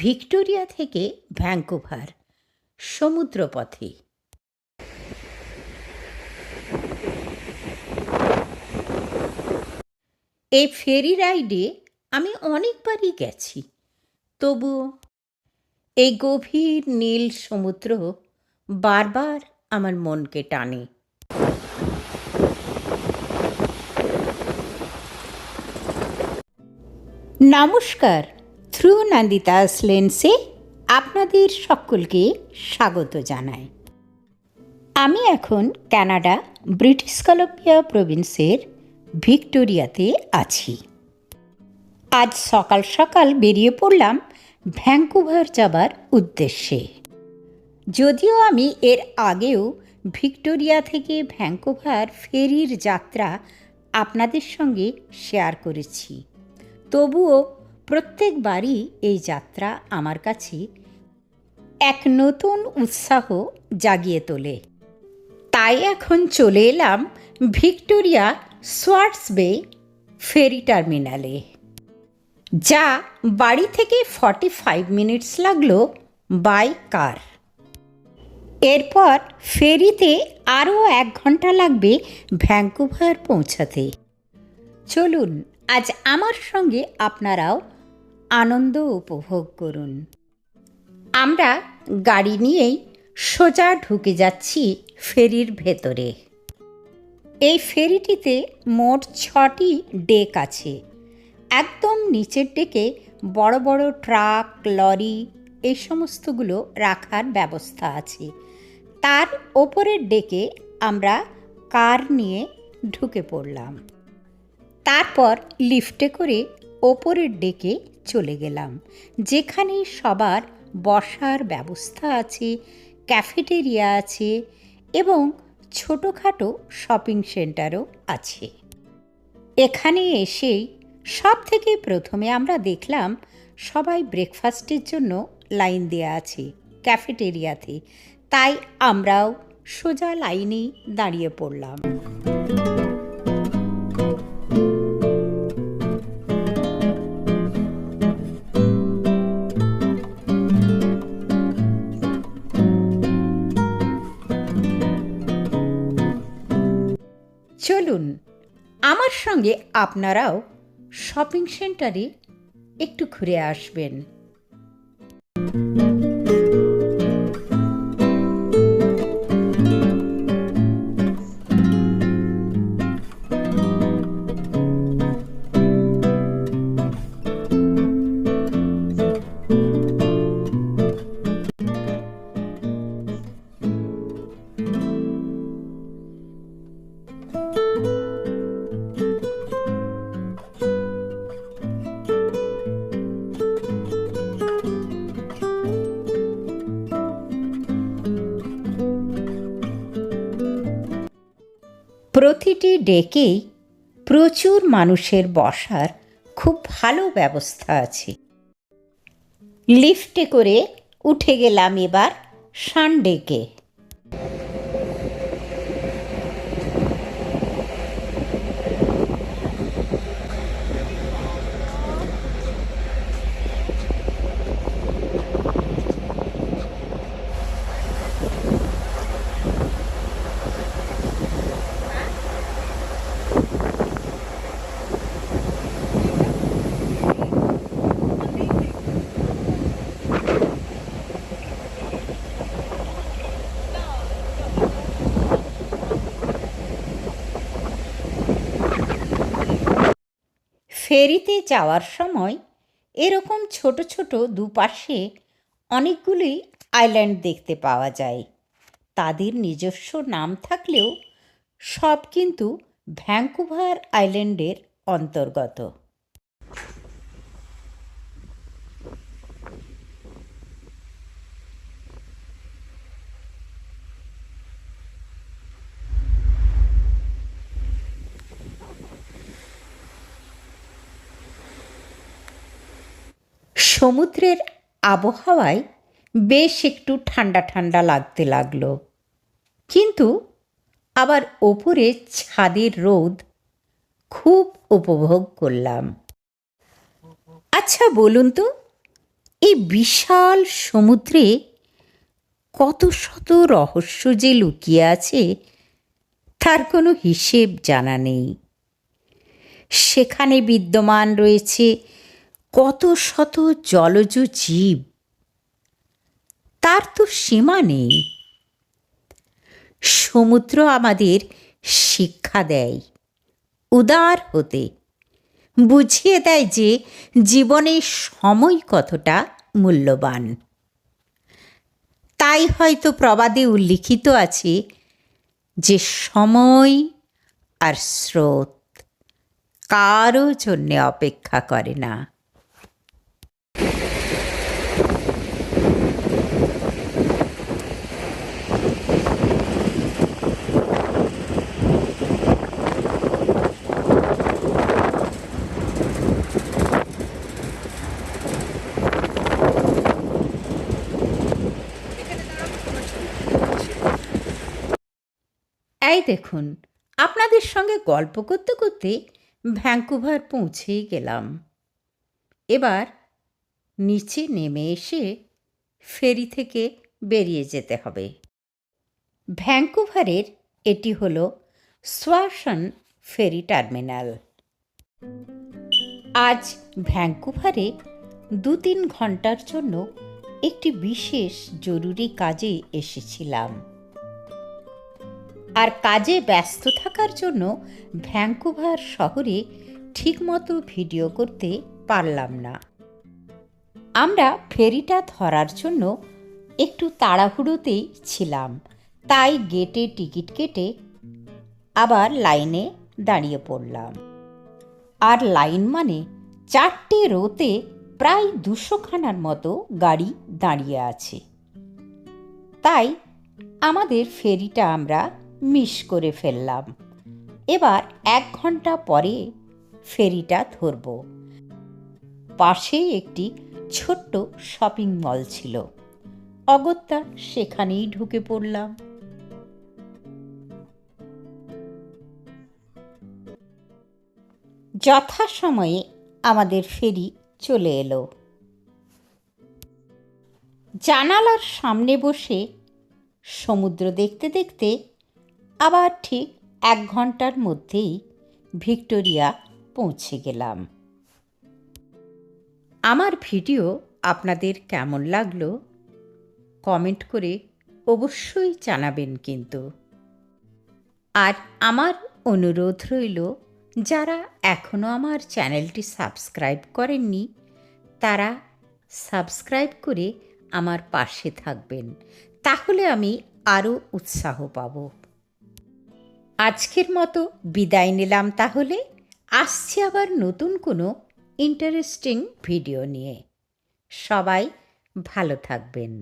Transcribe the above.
Victoria থেকে Vancouver, সমুদ্রপথে। এই ফেরি রাইডে আমি অনেকবারই গেছি তবুও এই গভীর নীল সমুদ্র বারবার আমার মনকে টানে। নমস্কার থ্রু নন্দিতাস লেন্সে আপনাদের সকলকে স্বাগত জানাই। আমি এখন কানাডা, ব্রিটিশ কলম্বিয়া প্রভিন্সের ভিক্টোরিয়াতে আছি। আজ সকাল সকাল বেরিয়ে পড়লাম ভ্যাঙ্কুভার যাবার উদ্দেশ্যে। যদিও আমি এর আগেও ভিক্টোরিয়া থেকে ভ্যাঙ্কুভার ফেরির যাত্রা আপনাদের সঙ্গে শেয়ার করেছি, তবুও প্রত্যেকবারই এই যাত্রা আমার কাছে এক নতুন উৎসাহ জাগিয়ে তোলে। তাই এখন চলে এলাম ভিক্টোরিয়া সোয়ার্টস বে ফেরি টার্মিনালে, যা বাড়ি থেকে ফর্টি ফাইভ মিনিটস লাগল বাই কার। এরপর ফেরিতে আরও এক ঘণ্টা লাগবে ভ্যাঙ্কুভার পৌঁছাতে। চলুন, আজ আমার সঙ্গে আপনারাও আনন্দ উপভোগ করুন। আমরা গাড়ি নিয়েই সোজা ঢুকে যাচ্ছি ফেরির ভেতরে। এই ফেরিটিতে মোট ছটি ডেক আছে। একদম নিচের ডেকে বড় বড় ট্রাক, লরি এই সমস্তগুলো রাখার ব্যবস্থা আছে। তার ওপরের ডেকে আমরা কার নিয়ে ঢুকে পড়লাম। তারপর লিফটে করে ওপরের ডেকে চলে গেলাম। যেখানে সবার বসার ব্যবস্থা আছে, ক্যাফেটেরিয়া আছে এবং ছোটোখাটো শপিং সেন্টারও আছে। এখানে এসেই সব থেকে প্রথমে আমরা দেখলাম সবাই ব্রেকফাস্টের জন্য লাইন দেওয়া আছে ক্যাফেটেরিয়াতে। তাই আমরাও সোজা লাইনেই দাঁড়িয়ে পড়লাম। চলুন আমার সঙ্গে আপনারাও শপিং সেন্টারে একটু ঘুরে আসবেন। প্রতিটি ডেকেই প্রচুর মানুষের বসার খুব ভালো ব্যবস্থা আছে। লিফটে করে উঠে গেলাম এবার সানডেকে। ফেরিতে যাওয়ার সময় এরকম ছোট ছোট দুপাশে অনেকগুলি আইল্যান্ড দেখতে পাওয়া যায়। তাদের নিজস্ব নাম থাকলেও সব কিন্তু ভ্যাঙ্কুভার আইল্যান্ডের অন্তর্গত। সমুদ্রের আবহাওয়ায় বেশ একটু ঠান্ডা ঠান্ডা লাগতে লাগল। কিন্তু আবার ওপরে ছাদের রোদ খুব উপভোগ করলাম। আচ্ছা বলুন তো, এই বিশাল সমুদ্রে কত শত রহস্য যে লুকিয়ে আছে, তার কোনো হিসেব জানা নেই। সেখানে বিদ্যমান রয়েছে কত শত জলজ জীব। তার তো সীমা নেই। সমুদ্র আমাদের শিক্ষা দেয়, উদার হতে। বুঝিয়ে দেয় যে জীবনের সময় কতটা মূল্যবান। তাই হয়তো প্রবাদে উল্লিখিত আছে যে সময় আর স্রোত কারও জন্যে অপেক্ষা করে না। এই দেখুন, আপনাদের সঙ্গে গল্প করতে করতে ভ্যাঙ্কুভার পৌঁছেই গেলাম। এবার নিচে নেমে এসে ফেরি থেকে বেরিয়ে যেতে হবে। ভ্যাঙ্কুভারের এটি হল সোয়াশন ফেরি টার্মিনাল। আজ ভ্যাঙ্কুভারে দু তিন ঘণ্টার জন্য একটি বিশেষ জরুরি কাজে এসেছিলাম। আর কাজে ব্যস্ত থাকার জন্য ভ্যাঙ্কুভার শহরে ঠিকমতো ভিডিও করতে পারলাম না। আমরা ফেরিটা ধরার জন্য একটু তাড়াহুড়োতেই ছিলাম, তাই গেটে টিকিট কেটে আবার লাইনে দাঁড়িয়ে পড়লাম। আর লাইন মানে চারটে রোতে প্রায় দুশোখানার মতো গাড়ি দাঁড়িয়ে আছে। তাই আমাদের ফেরিটা আমরা মিস করে ফেললাম। এবার এক ঘণ্টা পরে ফেরিটা ধরব। পাশেই একটি ছোট্ট শপিং মল ছিল। অগত্যা সেখানেই ঢুকে পড়লাম। যথাসময়ে আমাদের ফেরি চলে এলো। জানালার সামনে বসে সমুদ্র দেখতে দেখতে আবার ঠিক এক ঘণ্টার মধ্যেই ভিক্টোরিয়া পৌঁছে গেলাম। আমার ভিডিও আপনাদের কেমন লাগল? কমেন্ট করে অবশ্যই জানাবেন কিন্তু। আর আমার অনুরোধ রইল, যারা এখনও আমার চ্যানেলটি সাবস্ক্রাইব করেননি, তারা সাবস্ক্রাইব করে আমার পাশে থাকবেন। তাহলে আমি আরও উৎসাহ পাব। আজকের মতো বিদায় নিলাম তাহলে। আসছি আবার নতুন কোনো ইন্টারেস্টিং ভিডিও নিয়ে। সবাই ভালো থাকবেন।